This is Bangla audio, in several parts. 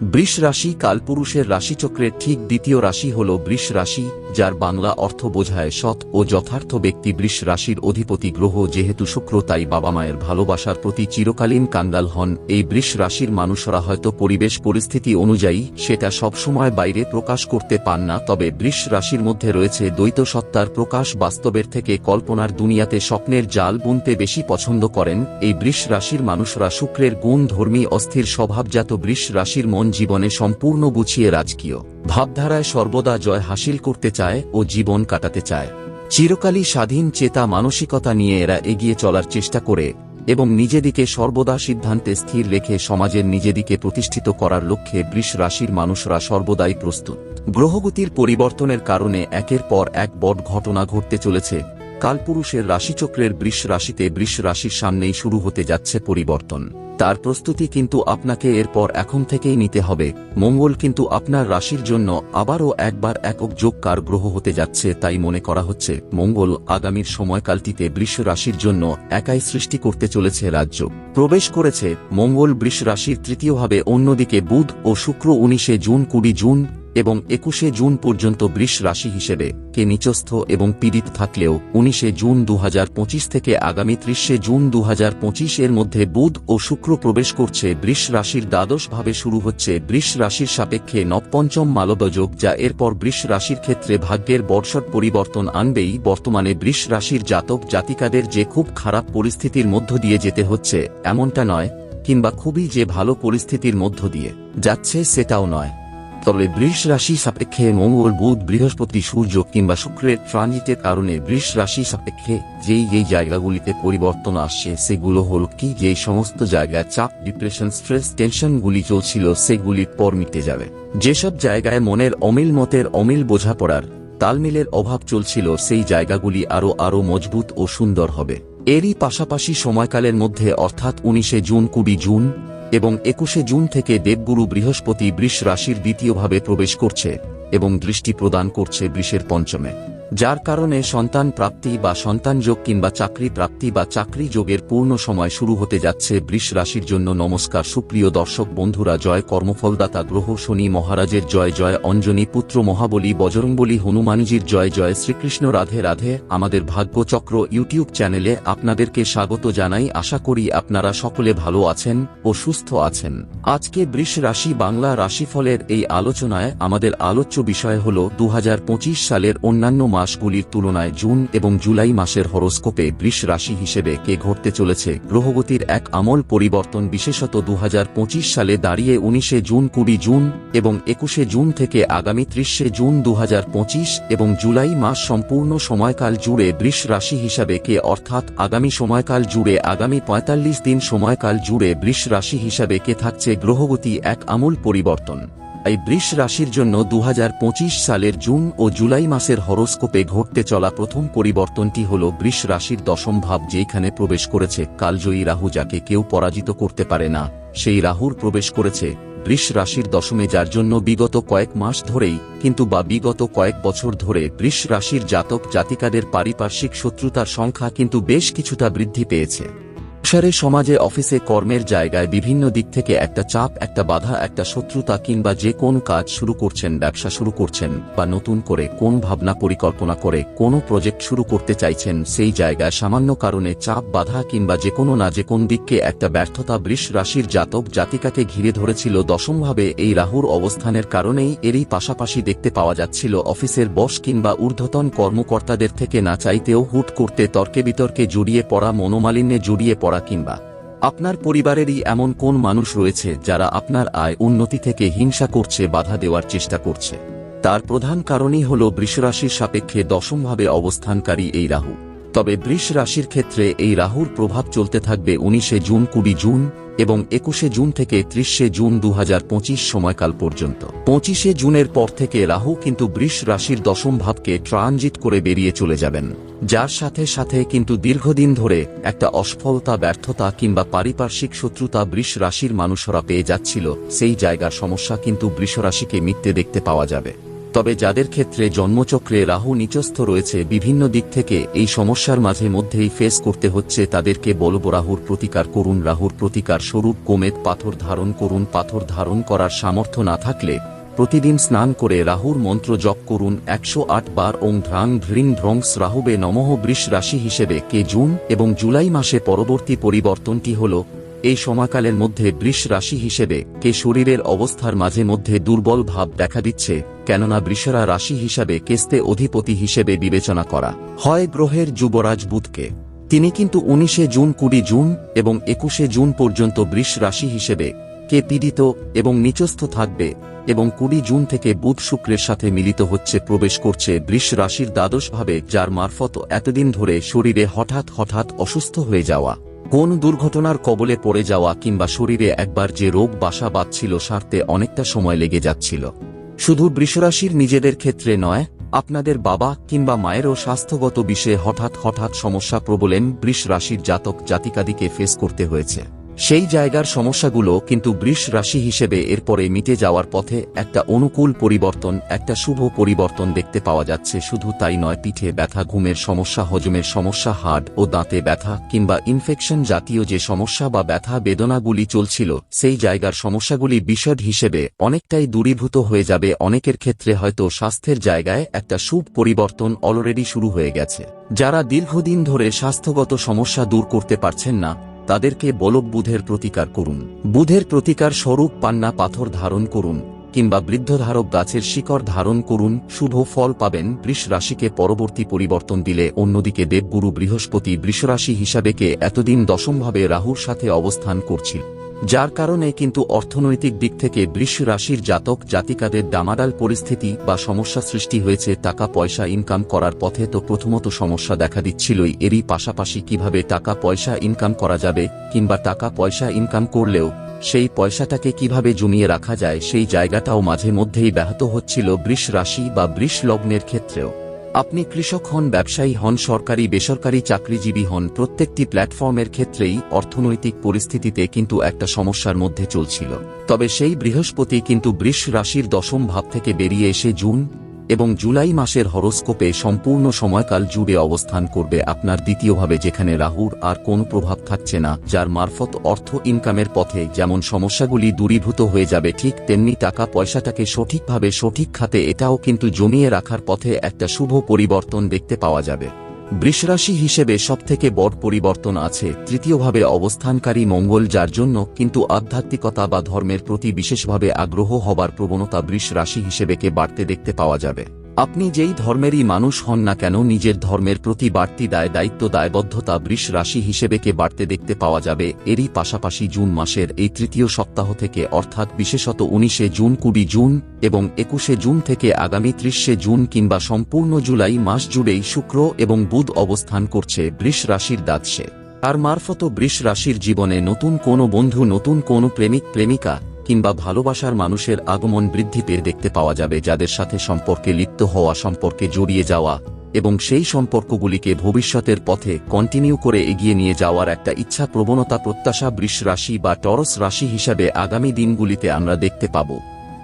বৃষ রাশি কালপুরুষের রাশিচক্রের ঠিক দ্বিতীয় রাশি হল বৃষ রাশি, যার বাংলা অর্থ বোঝায় সৎ ও যথার্থ ব্যক্তি বৃষ রাশির অধিপতি গ্রহ যেহেতু শুক্র তাই বাবা মায়ের ভালোবাসার প্রতি চিরকালীন কাঙ্গাল হন। এই বৃষ রাশির মানুষরা হয়তো পরিবেশ পরিস্থিতি অনুযায়ী সেটা সবসময় বাইরে প্রকাশ করতে পান না, তবে বৃষ রাশির মধ্যে রয়েছে দ্বৈত সত্তার প্রকাশ বাস্তবের থেকে কল্পনার দুনিয়াতে স্বপ্নের জাল বুনতে বেশি পছন্দ করেন। এই বৃষ রাশির মানুষরা শুক্রের গুণ ধর্মী অস্থির স্বভাবজাত বৃষ রাশির মন জীবনে সম্পূর্ণ গুছিয়ে রাজকীয়। ভাবধারায় সর্বদা জয় হাসিল করতে চায় ও জীবন কাটাতে চায়। চিরকালই স্বাধীন চেতা মানসিকতা নিয়ে এরা এগিয়ে চলার চেষ্টা করে এবং নিজেদিকে সর্বদা সিদ্ধান্তে স্থির রেখে সমাজের নিজেদিকে প্রতিষ্ঠিত করার লক্ষ্যে বৃষ রাশির মানুষরা সর্বদাই প্রস্তুত। গ্রহগতির পরিবর্তনের কারণে একের পর এক বড় ঘটনা ঘটতে চলেছে। কালপুরুষের রাশিচক্রের বৃষ রাশিতে বৃষ রাশির সামনেই শুরু হতে যাচ্ছে পরিবর্তন। তার প্রস্তুতি কিন্তু আপনাকে এরপর এখন থেকেই নিতে হবে। মঙ্গল কিন্তু আপনার রাশির জন্য আবারও একবার একক যোগকার গ্রহ হতে যাচ্ছে তাই মনে করা হচ্ছে, মঙ্গল আগামীর সময়কালটিতে বৃষ রাশির জন্য একাই সৃষ্টি করতে চলেছে রাজ্য। প্রবেশ করেছে, মঙ্গল বৃষ রাশির তৃতীয়ভাবে অন্যদিকে বুধ ও শুক্র উনিশে জুন কুড়ি জুন এবং একুশে জুন পর্যন্ত বৃষ রাশি হিসেবে কে নিচস্থ এবং পীড়িত থাকলেও উনিশে জুন দু হাজার পঁচিশ থেকে আগামী ত্রিশে জুন দুহাজার পঁচিশ এর মধ্যে বুধ ও শুক্র প্রবেশ করছে বৃষ রাশির দ্বাদশ ভাবে শুরু হচ্ছে বৃষ রাশির সাপেক্ষে নবপঞ্চম মালবযোগ যা এরপর বৃষ রাশির ক্ষেত্রে ভাগ্যের বর্ষট পরিবর্তন আনবেই বর্তমানে বৃষ রাশির জাতক জাতিকাদের যে খুব খারাপ পরিস্থিতির মধ্য দিয়ে যেতে হচ্ছে, এমনটা নয়, কিংবা খুবই যে ভালো পরিস্থিতির মধ্য দিয়ে যাচ্ছে সেটাও নয়। তবে বৃষ রাশি সাপেক্ষে মঙ্গল বুধ, বৃহস্পতি সূর্য কিংবা শুক্রের ট্রানজিটের কারণে বৃষ রাশি সাপেক্ষে যেই যেই জায়গাগুলিতে পরিবর্তন আসছে, সেগুলো হল কি? যে সমস্ত জায়গায় চাপ, ডিপ্রেশন, স্ট্রেস, টেনশনগুলি চলছিল, সেগুলির পর মিটে যাবে। যেসব জায়গায় মনের অমিল মতের অমিল বোঝাপড়ার, তালমিলের অভাব চলছিল, সেই জায়গাগুলি আরও আরও মজবুত ও সুন্দর হবে। এরই পাশাপাশি সময়কালের মধ্যে, অর্থাৎ উনিশে জুন কুড়ি জুন এবং একুশে জুন থেকে দেবগুরু বৃহস্পতি বৃষ রাশির দ্বিতীয়ভাবে প্রবেশ করছে এবং দৃষ্টি প্রদান করছে বৃষের পঞ্চমে। যার কারণে সন্তান প্রাপ্তি বা সন্তান যোগ কিংবা চাকরি প্রাপ্তি বা চাকরি যোগের পূর্ণ সময় শুরু হতে যাচ্ছে বৃষ রাশির জন্য। নমস্কার, সুপ্রিয় দর্শক বন্ধুরা, জয় কর্মফলদাতা গ্রহ শনি মহারাজের জয় জয় অঞ্জনী পুত্র মহাবলী বজরংবলী হনুমানজির জয় জয় শ্রীকৃষ্ণ রাধে রাধে। আমাদের ভাগ্যচক্র ইউটিউব চ্যানেলে আপনাদেরকে স্বাগত জানাই। আশা করি আপনারা সকলে ভালো আছেন ও সুস্থ আছেন। আজকে বৃষ রাশি বাংলা রাশিফলের এই আলোচনায় আমাদের আলোচ্য বিষয় হল দু হাজার পঁচিশ সালের অন্যান্য মাসগুলির তুলনায় জুন এবং জুলাই মাসের হরস্কোপে বৃষ রাশি হিসেবে কে ঘটতে চলেছে, গ্রহগতির এক আমল পরিবর্তন বিশেষত দু হাজার পঁচিশ সালে দাঁড়িয়ে উনিশে জুন কুড়ি জুন এবং একুশে জুন থেকে আগামী ত্রিশে জুন দুহাজার পঁচিশ এবং জুলাই মাস সম্পূর্ণ সময়কাল জুড়ে বৃষ রাশি হিসাবে কে অর্থাৎ আগামী সময়কাল জুড়ে আগামী পঁয়তাল্লিশ দিন সময়কাল জুড়ে বৃষ রাশি হিসাবে কে থাকছে, গ্রহগতি এক আমূল পরিবর্তন। এই বৃষ রাশির জন্য দুহাজার পঁচিশ সালের জুন ও জুলাই মাসের হরস্কোপে ঘটতে চলা প্রথম পরিবর্তনটি হল বৃষ রাশির দশম ভাব যেখানে প্রবেশ করেছে। কালজয়ী রাহু যাকে কেউ পরাজিত করতে পারে না, সেই রাহুর প্রবেশ করেছে। বৃষ রাশির দশমে যার জন্য বিগত কয়েক মাস ধরেই, কিন্তু বা বিগত কয়েক বছর ধরে বৃষ রাশির জাতক জাতিকাদের পারিপার্শ্বিক শত্রুতার সংখ্যা কিন্তু বেশ কিছুটা বৃদ্ধি পেয়েছে। সংসারে সমাজে অফিসে কর্মের জায়গায় বিভিন্ন দিক থেকে একটা চাপ, একটা বাধা, একটা শত্রুতা কিংবা যে কোন কাজ শুরু করছেন, ব্যবসা শুরু করছেন বা নতুন করে কোন ভাবনা পরিকল্পনা করে কোন প্রজেক্ট শুরু করতে চাইছেন, সেই জায়গায় সামান্য কারণে চাপ, বাধা কিংবা যে কোনো না যে কোন দিককে একটা ব্যর্থতা, বৃষ রাশির জাতক, জাতিকাকে ঘিরে ধরেছিল দশমভাবে এই রাহুর অবস্থানের কারণেই এরই পাশাপাশি দেখতে পাওয়া যাচ্ছিল অফিসের বস কিংবা ঊর্ধ্বতন কর্মকর্তাদের থেকে না চাইতেও হুট করতে তর্কে বিতর্কে জড়িয়ে পড়া, মনোমালিন্যে জড়িয়ে পড়া কিংবা আপনার পরিবারেরই এমন কোন মানুষ রয়েছে যারা আপনার আয় উন্নতি থেকে হিংসা করছে, বাধা দেওয়ার চেষ্টা করছে? তার প্রধান কারণই হল বৃষরাশির সাপেক্ষে দশমভাবে অবস্থানকারী এই রাহু। তবে বৃষ রাশির ক্ষেত্রে এই রাহুর প্রভাব চলতে থাকবে উনিশে জুন, কুড়ি জুন এবং একুশে জুন থেকে ত্রিশে জুন দু হাজার পঁচিশ সময়কাল পর্যন্ত। পঁচিশে জুনের পর থেকে রাহু কিন্তু বৃষ রাশির দশম ভাবকে ট্রানজিট করে বেরিয়ে চলে যাবেন। যার সাথে সাথে কিন্তু দীর্ঘদিন ধরে একটা অসফলতা, ব্যর্থতা কিংবা পারিপার্শ্বিক শত্রুতা বৃষ রাশির মানুষরা পেয়ে যাচ্ছিল, সেই জায়গার সমস্যা কিন্তু বৃষ রাশিকে মিটতে দেখতে পাওয়া যাবে। তবে যাদের ক্ষেত্রে জন্মচক্রে রাহু নিচস্থ রয়েছে, বিভিন্ন দিক থেকে এই সমস্যার মাঝে মধ্যেই ফেস করতে হচ্ছে তাদেরকে বলব, রাহুর প্রতিকার করুন, রাহুর প্রতিকার স্বরূপ কোমেদ পাথর ধারণ করুন, পাথর ধারণ করার সামর্থ্য না থাকলে প্রতিদিন স্নান করে রাহুর মন্ত্র জপ করুন, একশো আট বার ওং ধ্রাং ভ্রিং ধ্রংস রাহুবে নমঃ বৃষ রাশি হিসেবে কে জুন এবং জুলাই মাসে পরবর্তী পরিবর্তনটি হল এই সময়কালের মধ্যে বৃষ রাশি হিসেবে কে শরীরের অবস্থার মাঝে মধ্যে দুর্বল ভাব দেখা দিচ্ছে, কেননা বৃষরা রাশি হিসাবে কেস্তে অধিপতি হিসেবে বিবেচনা করা হয় গ্রহের যুবরাজ বুধকে। তিনি কিন্তু উনিশে জুন, কুড়ি জুন এবং একুশে জুন পর্যন্ত বৃষ রাশি হিসেবে কে পীড়িত এবং নিচস্থ থাকবে এবং কুড়ি জুন থেকে বুধ শুক্রের সাথে মিলিত হচ্ছে, প্রবেশ করছে বৃষ রাশির দ্বাদশভাবে যার মারফত এতদিন ধরে শরীরে হঠাৎ হঠাৎ অসুস্থ হয়ে যাওয়া। কোন দুর্ঘটনার কবলে পড়ে যাওয়া কিংবা শরীরে একবার যে রোগ বাসা বাঁধছিল সারতে অনেকটা সময় লেগে যাচ্ছিল। শুধু বৃষরাশির নিজেদের ক্ষেত্রে নয়, আপনাদের বাবা কিংবা মায়েরও স্বাস্থ্যগত বিষয়ে হঠাৎ হঠাৎ সমস্যা প্রবলেন বৃষ রাশির জাতক জাতিকাদিকে ফেস করতে হয়েছে। সেই জায়গার সমস্যাগুলো কিন্তু বৃষ রাশি হিসেবে এরপরে মিটে যাওয়ার পথে একটা অনুকূল পরিবর্তন, একটা শুভ পরিবর্তন দেখতে পাওয়া যাচ্ছে। শুধু তাই নয়, পিঠে ব্যথা, ঘুমের সমস্যা, হজমের সমস্যা, হাড় ও দাঁতে ব্যথা কিংবা ইনফেকশন জাতীয় যে সমস্যা বা ব্যথা বেদনাগুলি চলছিল, সেই জায়গার সমস্যাগুলি বিশদ হিসেবে অনেকটাই দূরীভূত হয়ে যাবে। অনেকের ক্ষেত্রে হয়তো স্বাস্থ্যের জায়গায় একটা শুভ পরিবর্তন অলরেডি শুরু হয়ে গেছে। যারা দীর্ঘদিন ধরে স্বাস্থ্যগত সমস্যা দূর করতে পারছেন না তাদেরকে বলক বুধের প্রতিকার করুন। বুধের প্রতিকার স্বরূপ পান্না পাথর ধারণ করুন, কিংবা বৃদ্ধধারক গাছের শিকড় ধারণ করুন, শুভ ফল পাবেন বৃষ রাশিকে পরবর্তী পরিবর্তন দিলে অন্যদিকে দেবগুরু বৃহস্পতি বৃষরাশি হিসাবেকে এতদিন দশমভাবে রাহুর সাথে অবস্থান করছিল। যার কারণে কিন্তু অর্থনৈতিক দিক থেকে বৃষ রাশির জাতক জাতিকাদের ডামাডাল পরিস্থিতি বা সমস্যা সৃষ্টি হয়েছে, টাকা, পয়সা ইনকাম করার পথে তো প্রথমত সমস্যা দেখা দিচ্ছিলই। এরই পাশাপাশি কীভাবে টাকা, পয়সা ইনকাম করা যাবে কিংবা টাকা, পয়সা ইনকাম করলেও সেই পয়সাটাকে কীভাবে জমিয়ে রাখা যায়, সেই জায়গাটাও মাঝে মধ্যেই ব্যাহত হচ্ছিল বৃষ রাশি বা বৃষ লগ্নের ক্ষেত্রেও। আপনি কৃষক হন, ব্যবসায়ী হন, সরকারি, বেসরকারি, চাকরিজীবী হন, প্রত্যেকটি প্ল্যাটফর্মের ক্ষেত্রেই অর্থনৈতিক পরিস্থিতিতে কিন্তু একটা সমস্যার মধ্যে চলছিল। তবে সেই বৃহস্পতি কিন্তু বৃষ রাশির দশম ভাব থেকে বেরিয়ে এসে জুন এবং জুলাই মাসের হরস্কোপে সম্পূর্ণ সময়কাল জুড়ে অবস্থান করবে আপনার দ্বিতীয়ভাবে যেখানে রাহুর আর কোনো প্রভাব থাকছে না, যার মারফত অর্থ ইনকামের পথে যেমন সমস্যাগুলি দূরীভূত হয়ে যাবে ঠিক তেমনি টাকা পয়সাটাকে সঠিকভাবে সঠিক খাতে এটাও কিন্তু জমিয়ে রাখার পথে একটা শুভ পরিবর্তন দেখতে পাওয়া যাবে। বৃষরাশি হিসেবে সবথেকে বড় পরিবর্তন আছে তৃতীয়ভাবে অবস্থানকারী মঙ্গল, যার জন্য কিন্তু আধ্যাত্মিকতা বা ধর্মের প্রতি বিশেষভাবে আগ্রহ হবার প্রবণতা বৃষরাশি হিসেবেকে বাড়তে দেখতে পাওয়া যাবে। আপনি যেই ধর্মেরই মানুষ হন না কেন নিজের ধর্মের প্রতি বাড়তি দায়, দায়িত্ব, দায়বদ্ধতা বৃষ রাশি হিসেবেকে বাড়তে দেখতে পাওয়া যাবে। এরই পাশাপাশি জুন মাসের এই তৃতীয় সপ্তাহ থেকে অর্থাৎ বিশেষত উনিশে জুন, কুড়ি জুন এবং একুশে জুন থেকে আগামী ত্রিশে জুন কিংবা সম্পূর্ণ জুলাই মাস জুড়েই শুক্র এবং বুধ অবস্থান করছে বৃষ রাশির দাঁতসে তার মারফত বৃষ রাশির জীবনে নতুন কোনো বন্ধু, নতুন কোনো প্রেমিক, প্রেমিকা কিংবা ভালোবাসার মানুষের আগমন বৃদ্ধি পেয়ে দেখতে পাওয়া যাবে যাদের সাথে সম্পর্কে লিপ্ত হওয়া, সম্পর্কে জড়িয়ে যাওয়া এবং সেই সম্পর্কগুলিকে ভবিষ্যতের পথে কন্টিনিউ করে এগিয়ে নিয়ে যাওয়ার একটা ইচ্ছা প্রবণতা প্রত্যাশা বৃষ রাশি বা টরস রাশি হিসাবে আগামী দিনগুলিতে আমরা দেখতে পাব।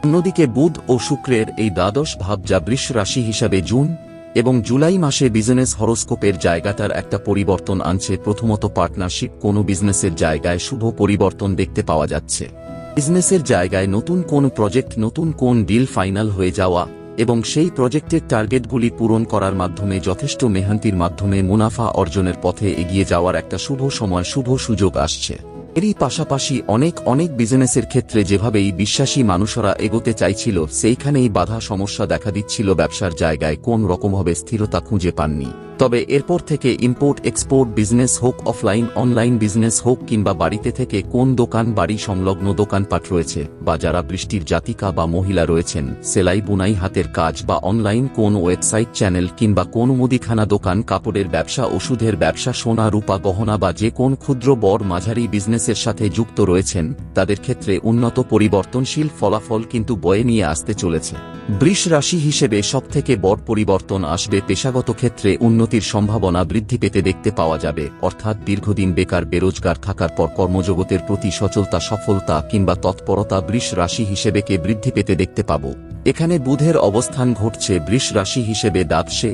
অন্যদিকে বুধ ও শুক্রের এই দ্বাদশ ভাব যা বৃষ রাশি হিসাবে জুন এবং জুলাই মাসে বিজনেস হরোস্কোপের জায়গাটার একটা পরিবর্তন আনছে, প্রথমত পার্টনারশিপ কোনো বিজনেসের জায়গায় শুভ পরিবর্তন দেখতে পাওয়া যাচ্ছে। বিজনেসের জায়গায় নতুন কোন প্রজেক্ট, নতুন কোন ডিল ফাইনাল হয়ে যাওয়া এবং সেই প্রজেক্টের টার্গেটগুলি পূরণ করার মাধ্যমে যথেষ্ট মেহান্তির মাধ্যমে মুনাফা অর্জনের পথে এগিয়ে যাওয়ার একটা শুভ সময়, শুভ সুযোগ আসছে। এরই পাশাপাশি অনেক অনেক বিজনেসের ক্ষেত্রে যেভাবেই বিশ্বাসী মানুষরা এগোতে চাইছিল, সেইখানেই বাধা, সমস্যা দেখা দিচ্ছিল ব্যবসার জায়গায় কোন রকমভাবে স্থিরতা খুঁজে পাননি। তবে এরপর থেকে ইম্পোর্ট এক্সপোর্ট বিজনেস হোক অফলাইন অনলাইন বিজনেস হোক কিংবা বাড়িতে থেকে কোন দোকান, বাড়ি সংলগ্ন দোকানপাট রয়েছে বা যারা বৃষ্টির জাতিকা বা মহিলা রয়েছেন, সেলাই বুনাই হাতের কাজ বা অনলাইন কোন ওয়েবসাইট চ্যানেল কিংবা কোন মুদিখানা দোকান, কাপড়ের ব্যবসা, ওষুধের ব্যবসা, সোনা, রূপা, গহনা বা যে কোন ক্ষুদ্র বড় মাঝারি বিজনেসের সাথে যুক্ত রয়েছেন, তাদের ক্ষেত্রে উন্নত পরিবর্তনশীল ফলাফল কিন্তু বয়ে নিয়ে আসতে চলেছে। বৃষ রাশি হিসেবে সবথেকে বড় পরিবর্তন আসবে পেশাগত ক্ষেত্রে উন্নতির সম্ভাবনা বৃদ্ধি পেতে দেখতে পাওয়া যাবে, অর্থাৎ দীর্ঘদিন বেকার বেরোজগার থাকার পর কর্মজগতের প্রতি সচলতা, সফলতা কিংবা তৎপরতা বৃষ রাশি হিসেবেকে বৃদ্ধি পেতে দেখতে পাব। এখানে বুধের অবস্থান ঘটছে বৃষ রাশি হিসেবে দ্বাদশে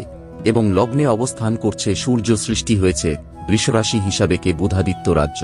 এবং লগ্নে অবস্থান করছে সূর্য সৃষ্টি হয়েছে বৃষরাশি হিসাবে কে বুধাদিত্য রাজ্য।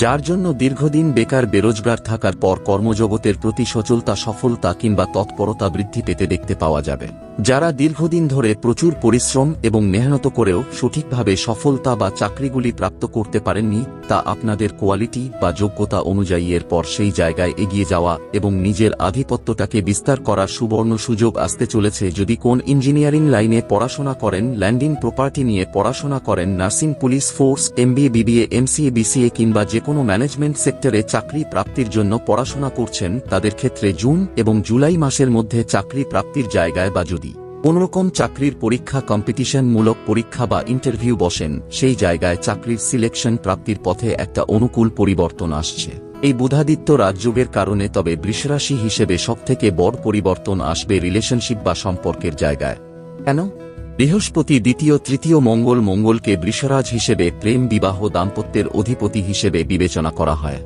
যার জন্য দীর্ঘদিন বেকার বেরোজগার থাকার পর কর্মজগতের প্রতি সচলতা, সফলতা কিংবা তৎপরতা বৃদ্ধি পেতে দেখতে পাওয়া যাবে। যারা দীর্ঘদিন ধরে প্রচুর পরিশ্রম এবং মেহনত করেও সঠিকভাবে সফলতা বা চাকরিগুলি প্রাপ্ত করতে পারেননি, তা আপনাদের কোয়ালিটি বা যোগ্যতা অনুযায়ী এরপর সেই জায়গায় এগিয়ে যাওয়া এবং নিজের আধিপত্যটাকে বিস্তার করার সুবর্ণ সুযোগ আসতে চলেছে। যদি কোন ইঞ্জিনিয়ারিং লাইনে পড়াশোনা করেন, ল্যান্ডিং প্রপার্টি নিয়ে পড়াশোনা করেন, nursing police force MBA BBA, MCA, BCA কিংবা যে কোনো ম্যানেজমেন্ট সেক্টরে চাকরি প্রাপ্তির জন্য পড়াশোনা করছেন, তাদের ক্ষেত্রে জুন এবং জুলাই মাসের মধ্যে চাকরি প্রাপ্তির জায়গায় বা যদি কোনোরকম চাকরির পরীক্ষা কম্পিটিশনমূলক পরীক্ষা বা ইন্টারভিউ বসেন, সেই জায়গায় চাকরির সিলেকশন প্রাপ্তির পথে একটা অনুকূল পরিবর্তন আসছে। এই বুধাদিত্য রাজযোগের কারণে তবে বৃষরাশি হিসেবে সবথেকে বড় পরিবর্তন আসবে রিলেশনশিপ বা সম্পর্কের জায়গায়। কেন? বৃহস্পতি দ্বিতীয়, তৃতীয় মঙ্গল মঙ্গলকে বৃষরাজ হিসেবে প্রেম, বিবাহ, দাম্পত্যের অধিপতি হিসেবে বিবেচনা করা হয়।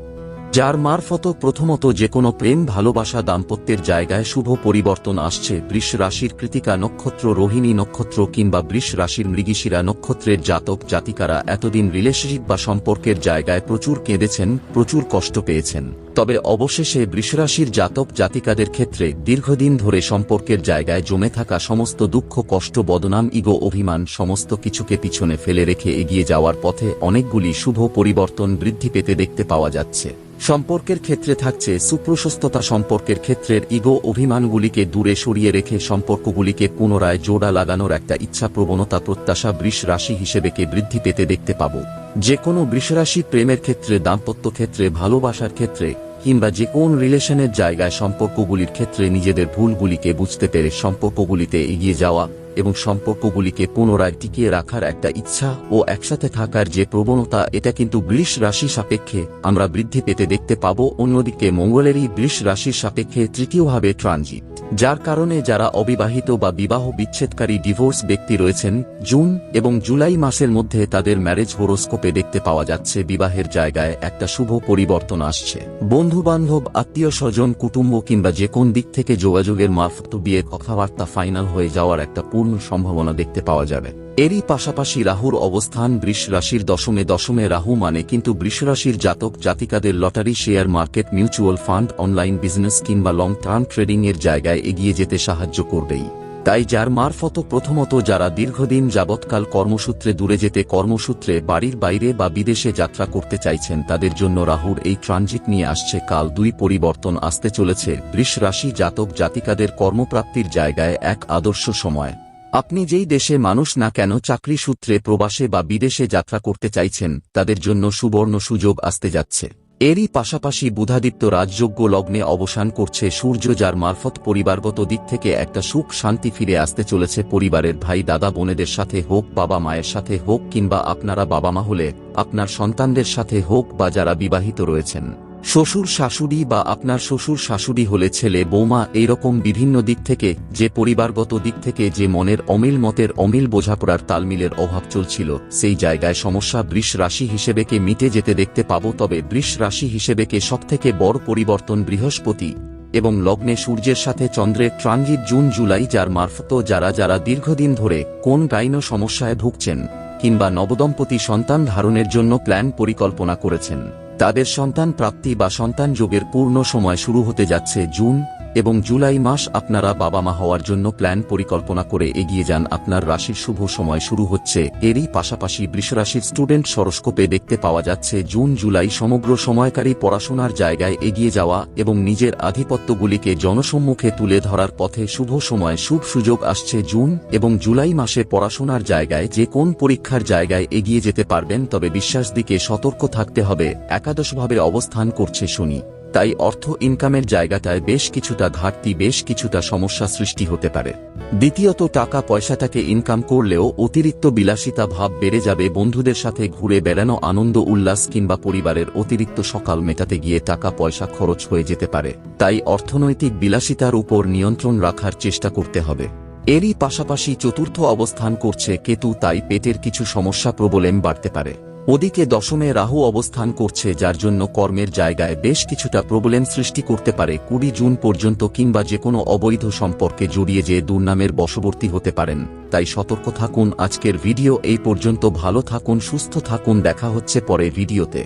যার মারফত প্রথমত যে কোনো প্রেম, ভালোবাসা, দাম্পত্যের জায়গায় শুভ পরিবর্তন আসছে। বৃষ রাশির কৃতিকা নক্ষত্র, রোহিণী নক্ষত্র কিংবা বৃষ রাশির মৃগিশিরা নক্ষত্রের জাতক, জাতিকারা এতদিন রিলেশনশিপ বা সম্পর্কের জায়গায় প্রচুর কেঁদেছেন, প্রচুর কষ্ট পেয়েছেন। তবে অবশেষে বৃষরাশির জাতক জাতিকাদের ক্ষেত্রে দীর্ঘদিন ধরে সম্পর্কের জায়গায় জমে থাকা সমস্ত দুঃখ, কষ্ট, বদনাম, ইগো, অভিমান সমস্ত কিছুকে পিছনে ফেলে রেখে এগিয়ে যাওয়ার পথে অনেকগুলি শুভ পরিবর্তন বৃদ্ধি পেতে দেখতে পাওয়া যাচ্ছে। সম্পর্কের ক্ষেত্রে থাকছে সুপ্রশস্ততা সম্পর্কের ক্ষেত্রের ইগো, অভিমানগুলিকে দূরে সরিয়ে রেখে সম্পর্কগুলিকে পুনরায় জোড়া লাগানোর একটা ইচ্ছা প্রবণতা প্রত্যাশা বৃষ রাশি হিসেবেকে বৃদ্ধি পেতে দেখতে পাব। যে কোনো বৃষরাশি প্রেমের ক্ষেত্রে, দাম্পত্য ক্ষেত্রে, ভালোবাসার ক্ষেত্রে কিংবা যে কোন রিলেশনের জায়গায় সম্পর্কগুলির ক্ষেত্রে নিজেদের ভুলগুলিকে বুঝতে পেরে সম্পর্কগুলিতে এগিয়ে যাওয়া এবং সম্পর্কগুলিকে পুনরায় টিকিয়ে রাখার একটা ইচ্ছা ও একসাথে থাকার যে প্রবণতা, এটা কিন্তু বৃষ রাশি সাপেক্ষে আমরা বৃদ্ধি পেতে দেখতে পাব। অন্যদিকে মঙ্গলেরই বৃষ রাশির সাপেক্ষে তৃতীয়ভাবে ট্রানজিট, যার কারণে যারা অবিবাহিত বা বিবাহ বিচ্ছেদকারী ডিভোর্স ব্যক্তি রয়েছেন, জুন এবং জুলাই মাসের মধ্যে তাদের ম্যারেজ হোরোস্কোপে দেখতে পাওয়া যাচ্ছে, বিবাহের জায়গায় একটা শুভ পরিবর্তন আসছে। বন্ধু বান্ধব আত্মীয় স্বজন, কুটুম্ব কিংবা যে কোন দিক থেকে যোগাযোগের মারফত বিয়ে কথাবার্তা ফাইনাল হয়ে যাওয়ার একটা পূর্ণ সম্ভাবনা দেখতে পাওয়া যাবে। এরই পাশাপাশি রাহুর অবস্থান বৃষ রাশির দশমে দশমে রাহু মানে কিন্তু বৃষ রাশির জাতক, জাতিকাদের lottery, share market, mutual fund, online business কিংবা লং টার্ম ট্রেডিং এর জায়গায় এগিয়ে যেতে সাহায্য করবেই। তাই যার মারফত প্রথমত যারা দীর্ঘদিন যাবৎকাল কর্মসূত্রে দূরে যেতে, কর্মসূত্রে বাড়ির বাইরে বা বিদেশে যাত্রা করতে চাইছেন, তাদের জন্য রাহুর এই ট্রানজিট নিয়ে আসছে কাল দুই পরিবর্তন আসতে চলেছে। বৃষ রাশি জাতক, জাতিকাদের কর্মপ্রাপ্তির জায়গায় এক আদর্শ সময়। আপনি যেই দেশে মানুষ না কেন চাকরি সূত্রে প্রবাসে বা বিদেশে যাত্রা করতে চাইছেন, তাদের জন্য সুবর্ণ সুযোগ আসতে যাচ্ছে। এরই পাশাপাশি বুধাদিত্য রাজযোগ্য লগ্নে অবসান করছে সূর্য, যার মারফত পরিবারগত দিক থেকে একটা সুখ শান্তি ফিরে আসতে চলেছে পরিবারের ভাই, দাদা, বোনেদের সাথে হোক, বাবা মায়ের সাথে হোক, কিংবা আপনারা বাবা মা হলে আপনার সন্তানদের সাথে হোক বা যারা বিবাহিত রয়েছেন। শ্বশুর শাশুড়ি বা আপনার শ্বশুর শাশুড়ি হলে ছেলে, বৌমা এইরকম বিভিন্ন দিক থেকে, যে পরিবারগত দিক থেকে যে মনের অমিল মতের অমিল বোঝাপড়ার তালমিলের অভাব চলছিল, সেই জায়গায় সমস্যা বৃষ রাশি হিসেবেকে মিটে যেতে দেখতে পাব, তবে বৃষ রাশি হিসেবেকে সবথেকে বড় পরিবর্তন বৃহস্পতি এবং লগ্নে সূর্যের সাথে চন্দ্রের ট্রানজিট জুন, জুলাই যার মারফত যারা যারা দীর্ঘদিন ধরে কোন গাইন সমস্যায় ভুগছেন কিংবা নবদম্পতি সন্তান ধারণের জন্য প্ল্যান পরিকল্পনা করেছেন। তাদের সন্তান প্রাপ্তি বা সন্তান যোগের পূর্ণ সময় শুরু হতে যাচ্ছে জুন এবং জুলাই মাস আপনারা বাবা মা হওয়ার জন্য প্ল্যান পরিকল্পনা করে এগিয়ে যান। আপনার রাশির শুভ সময় শুরু হচ্ছে। এরই পাশাপাশি বৃষরাশির স্টুডেন্ট সরস্কোপে দেখতে পাওয়া যাচ্ছে জুন, জুলাই সমগ্র সময়কারী পড়াশোনার জায়গায় এগিয়ে যাওয়া এবং নিজের আধিপত্যগুলিকে জনসম্মুখে তুলে ধরার পথে শুভ সময়, শুভ সুযোগ আসছে জুন এবং জুলাই মাসে পড়াশোনার জায়গায় যে কোন পরীক্ষার জায়গায় এগিয়ে যেতে পারবেন, তবে বিশ্বাস দিকে সতর্ক থাকতে হবে। একাদশভাবে অবস্থান করছে শুনি। তাই অর্থ ইনকামের জায়গাটায় বেশ কিছুটা ঘাটতি, বেশ কিছুটা সমস্যা সৃষ্টি হতে পারে। দ্বিতীয়ত, টাকা পয়সাটাকে ইনকাম করলেও অতিরিক্ত বিলাসিতা ভাব বেড়ে যাবে, বন্ধুদের সাথে ঘুরে বেড়ানো, আনন্দ, উল্লাস কিংবা পরিবারের অতিরিক্ত সকাল মেটাতে গিয়ে টাকা পয়সা খরচ হয়ে যেতে পারে। তাই অর্থনৈতিক বিলাসিতার উপর নিয়ন্ত্রণ রাখার চেষ্টা করতে হবে। এরই পাশাপাশি চতুর্থ অবস্থান করছে কেতু, তাই পেটের কিছু সমস্যা প্রবলেম বাড়তে পারে। ওদিকে দশমে রাহু অবস্থান করছে, যার জন্য কর্মের জায়গায় বেশ কিছুটা প্রবলেম সৃষ্টি করতে পারে কুড়ি জুন পর্যন্ত কিংবা যে কোনো অবৈধ সম্পর্কে জড়িয়ে যে দুর্নামের বশবর্তী হতে পারেন। তাই সতর্ক থাকুন, আজকের ভিডিও এই পর্যন্ত, ভালো থাকুন, সুস্থ থাকুন, দেখা হচ্ছে পরে ভিডিওতে।